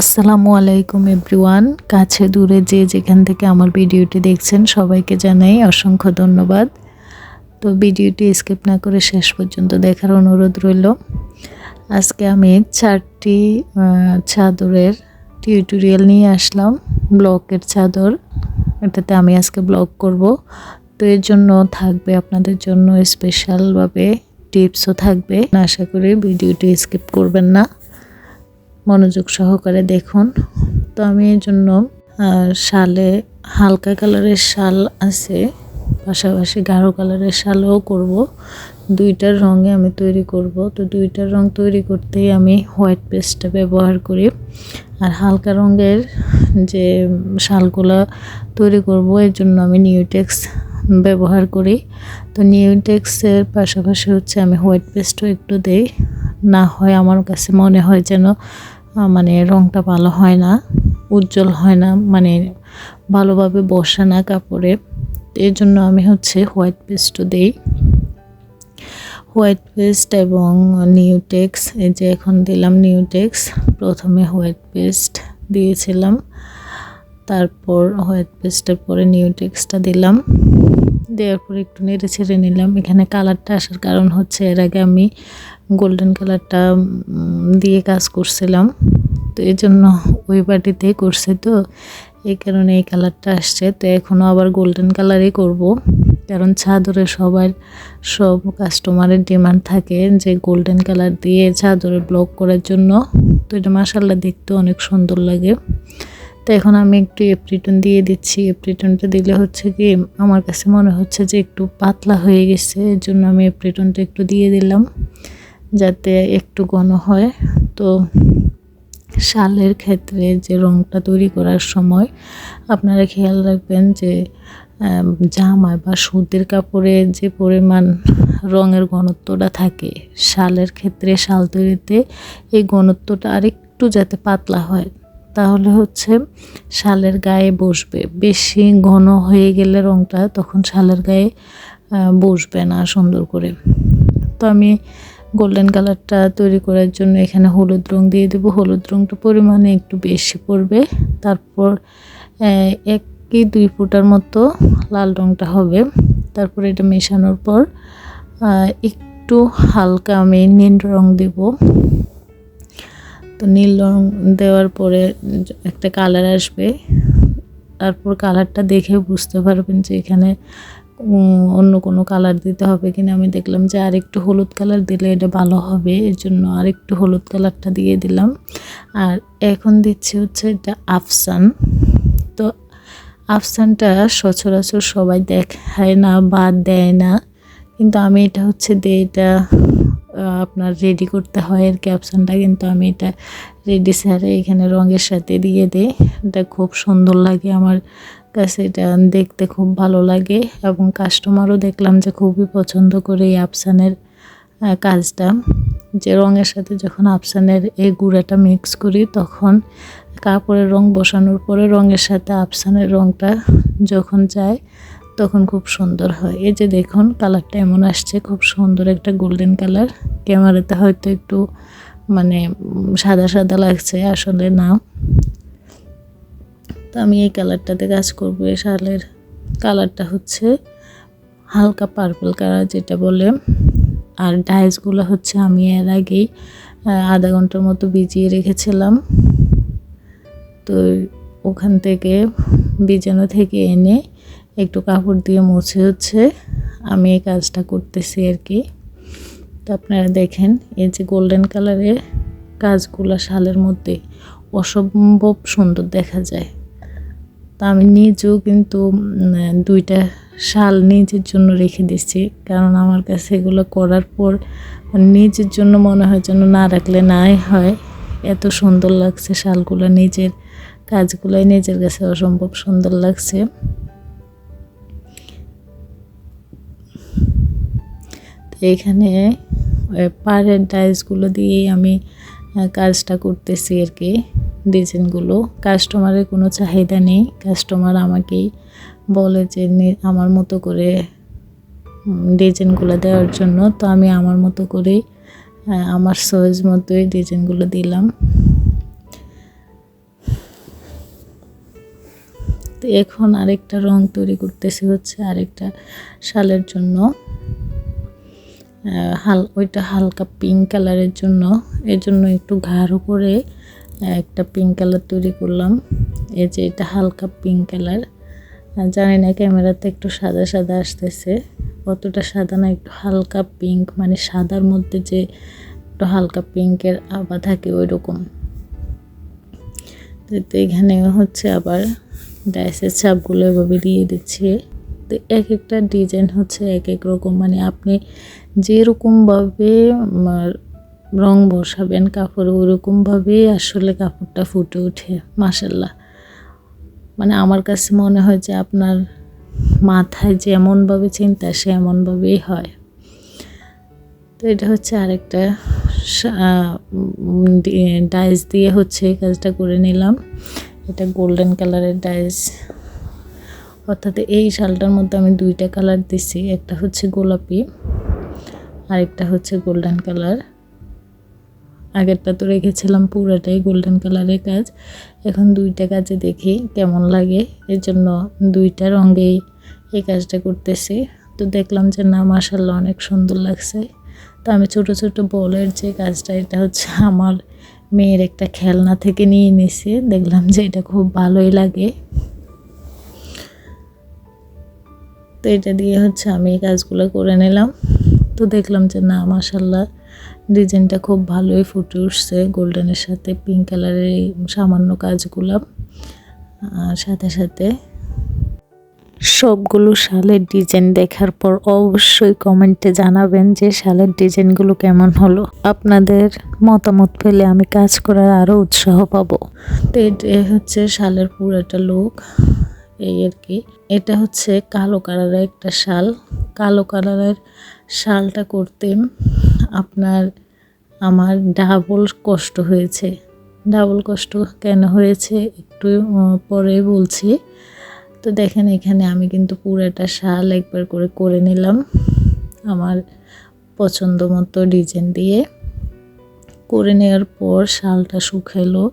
আসসালামু আলাইকুম এভরিওয়ান। কাছে দূরে যে যেখান থেকে আমার ভিডিওটি দেখছেন, সবাইকে জানাই অসংখ্য ধন্যবাদ। তো ভিডিওটি স্কিপ না করে শেষ পর্যন্ত দেখার অনুরোধ রইল। আজকে আমি চারটি চাদরের টিউটোরিয়াল নিয়ে আসলাম। ব্লকের চাদর, এটাতে আমি আজকে ব্লগ করব। তো এর জন্য থাকবে আপনাদের জন্য স্পেশালভাবে টিপসও থাকবে। আশা করি ভিডিওটি স্কিপ করবেন না। মনোযোগ সহকারে দেখুন। তো আমি এই জন্য শালে হালকা কালারের শাল আছে, পাশাপাশি গাঢ় কালারের শালও করব। দুইটার রঙে আমি তৈরি করব। তো দুইটার রং তৈরি করতেই আমি হোয়াইট পেস্টটা ব্যবহার করি। আর হালকা রঙের যে শালগুলো তৈরি করব, এর জন্য আমি নিউটেক্স ব্যবহার করি। তো নিউটেক্সের পাশাপাশি হচ্ছে আমি হোয়াইট পেস্টও একটু দেই। না হয় আমার কাছে মনে হয় যেন মানে রংটা ভালো হয় না, উজ্জ্বল হয় না মানে ভালোভাবে বসে না কাপড়ে। এর জন্য আমি হচ্ছে হোয়াইট পেস্টও দেই। হোয়াইট পেস্ট এবং নিউটেক্স, এই যে এখন দিলাম নিউটেক্স, প্রথমে হোয়াইট পেস্ট দিয়েছিলাম। তারপর হোয়াইট পেস্টের পরে নিউটেক্সটা দিলাম। দেওয়ার পর একটু নেড়ে ছেড়ে নিলাম। এখানে কালারটা আসার কারণ হচ্ছে, এর আগে আমি গোল্ডেন কালারটা দিয়ে কাজ করছিলাম। তো এই জন্য ওই বাটিতে করছে তো। এই কারণে এই কালারটা আসছে। তো এখনও আবার গোল্ডেন কালারই করব। কারণ চাদরে সবার, সব কাস্টমারের ডিমান্ড থাকে যে গোল্ডেন কালার দিয়ে চাদরে ব্লক করার জন্য। তো এটা মাসাল্লা দেখতে অনেক সুন্দর লাগে। তো এখন আমি একটু এপ্রিটন দিয়ে দিচ্ছি। এপ্রিটনটা দিলে হচ্ছে কি আমার কাছে মনে হচ্ছে যে একটু পাতলা হয়ে গেছে এর জন্য আমি এপ্রিটনটা একটু দিয়ে দিলাম যাতে একটু ঘন হয়। তো শালের ক্ষেত্রে যে রংটা তৈরি করার সময় আপনারা খেয়াল রাখবেন যে জামায় বা সুতির কাপড়ে যে পরিমাণ রঙের ঘনত্বটা থাকে, শালের ক্ষেত্রে শাল তৈরিতে এই ঘনত্বটা আরেকটু যাতে পাতলা হয়। তাহলে হচ্ছে শালের গায়ে বসবে। বেশি ঘন হয়ে গেলে রঙটা তখন শালের গায়ে বসবে না সুন্দর করে। তো আমি গোল্ডেন কালারটা তৈরি করার জন্য এখানে হলুদ রং দিয়ে দেবো। হলুদ রংটা পরিমাণে একটু বেশি পড়বে। তারপর এক কি দুই ফুটার মতো লাল রংটা হবে। তারপর এটা মেশানোর পর একটু হালকা আমি নীল রং দেবো। তো নীল রং দেওয়ার পরে একটা কালার আসবে। তারপর কালারটা দেখে বুঝতে পারবেন যে এখানে অন্য কোনো কালার দিতে হবে কিনা। আমি দেখলাম যে আরেকটু হলুদ কালার দিলে এটা ভালো হবে এর জন্য আরেকটু হলুদ কালারটা দিয়ে দিলাম। আর এখন দিচ্ছি হচ্ছে এটা আফসান। তো আফসানটা সচরাচর সবাই দেখায় না বা দেয় না, কিন্তু আমি এটা হচ্ছে দিয়ে এটা আপনার রেডি করতে হয় এর ক্যাপশনটা কিন্তু আমি এটা রেডি স্যারে এখানে রঙের সাথে দিয়ে দিই। এটা খুব সুন্দর লাগে আমার কাছে, এটা দেখতে খুব ভালো লাগে এবং কাস্টমারও দেখলাম যে খুবই পছন্দ করে এই আফসানের কাজটা। যে রঙের সাথে যখন আফসানের এই গুঁড়াটা মিক্স করি, তখন কাপড়ের রং বসানোর পরে রঙের সাথে আফসানের রংটা যখন যায় তখন খুব সুন্দর হয়। এই যে দেখুন, কালারটা এমন আসছে, খুব সুন্দর একটা গোল্ডেন কালার ক্যামেরাতে হয়তো একটু মানে সাদা সাদা লাগছে আসলে না তো আমি এই কালারটাতে কাজ করব। এই শালের কালারটা হচ্ছে হালকা পার্পল কালার যেটা বলে। আর ডাইসগুলো হচ্ছে আমি এর আগেই আধা ঘণ্টার মতো ভিজিয়ে রেখেছিলাম। তো ওখান থেকে বিজানো থেকে এনে একটু কাপড় দিয়ে মুছে হচ্ছে। আমি এই কাজটা করতেছি আর কি। তো আপনারা দেখেন, এই যে গোল্ডেন কালারের কাজগুলো শালের মধ্যে অসম্ভব সুন্দর দেখা যায়। তা আমি নিজেও কিন্তু দুইটা শাল নিজের জন্য রেখে দিচ্ছি কারণ আমার কাছে এগুলো করার পর নিজের জন্য মনে হয় যেন না রাখলে নাই হয়। এত সুন্দর লাগছে শালগুলো নিজের কাজগুলোই নিজের কাছে অসম্ভব সুন্দর লাগছে। এখানে পাড়ের ডাইসগুলো দিয়েই আমি কাজটা করতেছি আর কি ডিজাইনগুলো কাস্টমারের কোনো চাহিদা নেই। কাস্টমার আমাকেই বলে যে আমার মতো করে ডিজাইনগুলো দেওয়ার জন্য। তো আমি আমার মতো করেই আমার সহজ মতোই ডিজাইনগুলো দিলাম। তো এখন আরেকটা রং তৈরি করতেছি হচ্ছে আরেকটা শালের জন্য। হাল, ওইটা হালকা পিঙ্ক কালারের জন্য। এর জন্য একটু গাঢ় করে একটা পিঙ্ক কালার তৈরি করলাম। এই যে এটা হালকা পিঙ্ক কালার জানি না ক্যামেরাতে একটু সাদা সাদা আসতেছে। অতটা সাদা না, একটু হালকা পিঙ্ক মানে সাদার মধ্যে যে একটু হালকা পিঙ্কের আভা থাকে ওই রকম তো এখানে হচ্ছে আবার ডাইসের ছাপগুলো এভাবে দিয়ে দিচ্ছি। তো এক একটা ডিজাইন হচ্ছে এক এক রকম। মানে আপনি যেরকমভাবে রং বসাবেন কাপড়ে, ওরকমভাবেই আসলে কাপড়টা ফুটে ওঠে মাসাল্লাহ মানে আমার কাছে মনে হয় যে আপনার মাথায় যেমনভাবে চিন্তা সে এমনভাবেই হয়। তো এটা হচ্ছে আরেকটা ডাইস দিয়ে হচ্ছে এই কাজটা করে নিলাম। এটা গোল্ডেন কালারের ডাইস। অর্থাৎ এই শালটার মধ্যে আমি দুইটা কালার দিছি, একটা হচ্ছে গোলাপি। আরেকটা হচ্ছে গোল্ডেন কালার আগেরটা তো রেখেছিলাম পুরোটাই গোল্ডেন কালারের কাজ। এখন দুইটা কাজে দেখি কেমন লাগে। এর জন্য দুইটা রঙেই এই কাজটা করতেছি। তো দেখলাম যে না মাসাল্লাহ অনেক সুন্দর লাগছে। তো আমি ছোট ছোট বলের যে কাজটা, এটা হচ্ছে আমার মেয়ের একটা খেলনা থেকে নিয়ে নিছি। দেখলাম যে এটা খুব ভালোই লাগে। তো এটা দিয়ে হচ্ছে আমি এই কাজগুলো করে নিলাম। তো দেখলাম যে না মাসাল্লাহ ডিজাইনটা খুব ভালোই ফুটে উঠছে গোল্ডেনের সাথে পিঙ্ক কালারের এই সামান্য কাজগুলো। সাথে সাথে সবগুলো শালের ডিজাইন দেখার পর অবশ্যই কমেন্টে জানাবেন যে শালের ডিজাইনগুলো কেমন হলো। আপনাদের মতামত পেলে আমি কাজ করার আরও উৎসাহ পাবো। তো এটা হচ্ছে শালের পুরোটা লুক এই আর কি। এটা হচ্ছে কালো কালারের একটা শাল। কালো কালারের শালটা করতে আপনার আমার ডাবল কষ্ট হয়েছে। ডাবল কষ্ট কেন হয়েছে একটু পরে বলছি। তো দেখেন এখানে আমি কিন্তু পুরোটা শাল একবার করে করে নিলাম আমার পছন্দ মতো ডিজাইন দিয়ে। করে নেওয়ার পর শালটা শুকাইলো।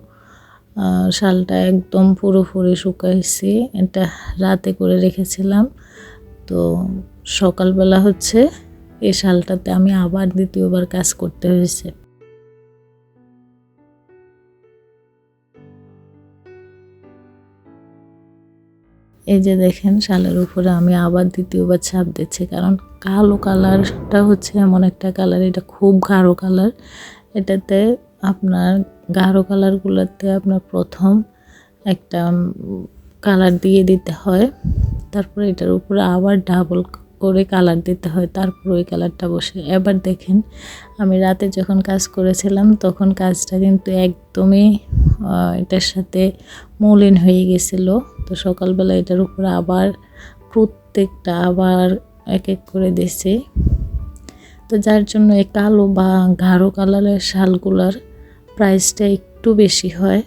আহ, শালটা একদম পুরোপুরি শুকাইছি। এটা রাতে করে রেখেছিলাম। তো সকালবেলা হচ্ছে এই শালটাতে আমি আবার দ্বিতীয়বার কাজ করতে হয়েছে। এই যে দেখেন, শালের উপরে আমি আবার দ্বিতীয়বার ছাপ দিচ্ছি, কারণ কালো কালারটা হচ্ছে এমন একটা কালার, এটা খুব গাঢ় কালার। এটাতে আপনার গাঢ় কালারগুলোতে আপনার প্রথম একটা কালার দিয়ে দিতে হয়। তারপরে এটার উপরে আবার ডাবল করে কালার দিতে হয়, তারপর ওই কালারটা বসে। এবার দেখেন, আমি রাতে যখন কাজ করেছিলাম, তখন কাজটা কিন্তু একদমই এটার সাথে মলিন হয়ে গেছিল। তো সকালবেলা এটার উপরে আবার প্রত্যেকটা আবার এক এক করে দিছি তো যার জন্য এই কালো বা গাঢ় কালারের শালগুলার প্রাইসটা একটু বেশি হয়,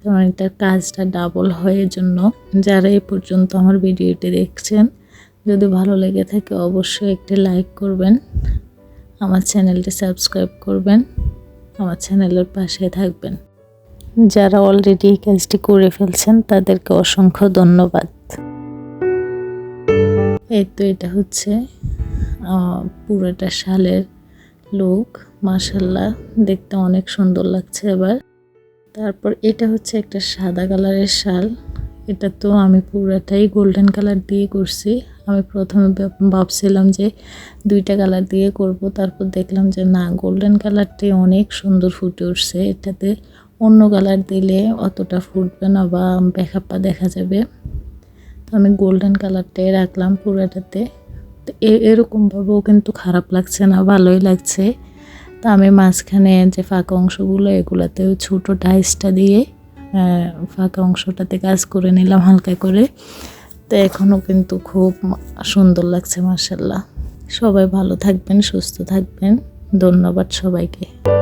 কারণ এটার কাজটা ডাবল হয় এজন্য। যারা এই পর্যন্ত আমার ভিডিওটি দেখছেন যদি ভালো লেগে থাকে অবশ্যই একটি লাইক করবেন, আমার চ্যানেলটি সাবস্ক্রাইব করবেন, আমার চ্যানেলের পাশে থাকবেন। যারা অলরেডি এই কাজটি করে ফেলছেন, তাদেরকে অসংখ্য ধন্যবাদ। এই তো এটা হচ্ছে পুরোটা শালের লুক মাসাল্লাহ দেখতে অনেক সুন্দর লাগছে এবার। তারপর এটা হচ্ছে একটা সাদা কালারের শাল। এটা তো আমি পুরোটাই গোল্ডেন কালার দিয়ে করছি। আমি প্রথমে ভাবছিলাম যে দুইটা কালার দিয়ে করব, তারপর দেখলাম যে না গোল্ডেন কালারটি অনেক সুন্দর ফুটে উঠছে। এটাতে অন্য কালার দিলে অতটা ফুটবে না বা বেখাপ্পা দেখা যাবে। তো আমি গোল্ডেন কালারটাই রাখলাম পুরোটাতে। এরকমভাবেও কিন্তু খারাপ লাগছে না, ভালোই লাগছে। তো আমি মাঝখানে যে ফাঁকা অংশগুলো, এগুলাতেও ছোটো ডাইসটা দিয়ে ফাঁকা অংশটাতে কাজ করে নিলাম হালকা করে। তো এখনও কিন্তু খুব সুন্দর লাগছে মার্শাল্লাহ সবাই ভালো থাকবেন, সুস্থ থাকবেন। ধন্যবাদ সবাইকে।